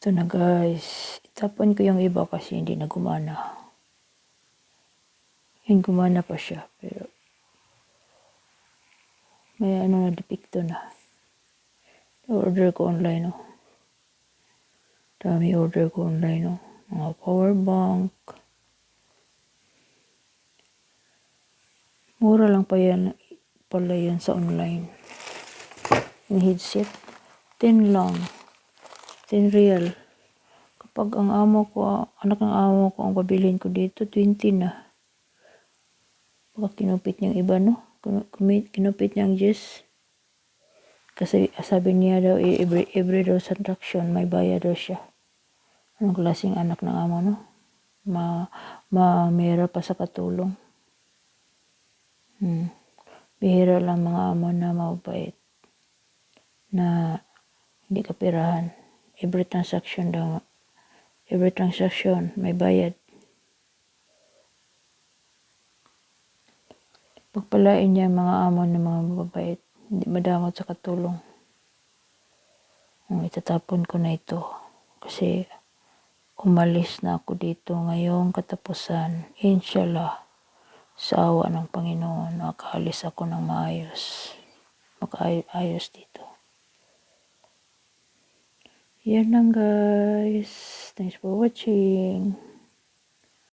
Ito na guys. Itapon ko yung iba kasi hindi na gumana. Yung gumana pa siya. Pero may ano na depikto na. Order ko online oh. Dami order ko online oh. Mga power bank. Mura lang pa yan pala yan sa online. Yung headset. 10 lang. 10 real. Kapag ang amo ko, anak ng amo ko ang pabilin ko dito, 20 na. Baka kinupit niyang iba, no? Kinupit niyang Jess. Kasi sabi niya daw, every, every daw transaction, may bayad daw siya. Anong klaseng anak ng amo, no? Ma, ma, mera pa sa katulong. Hmm. Bihira lang mga amo na mabait. Na hindi kapirahan. Every transaction daw, every transaction, may bayad. Pagpalain niya ang mga amo ng mga mababait. Hindi madamot sa katulong. Ang itatapon ko na ito. Kasi umalis na ako dito ngayong katapusan. Inshallah. Sa awa ng Panginoon, makaalis ako ng maayos. Makaayos dito. Yan lang guys. Thanks for watching.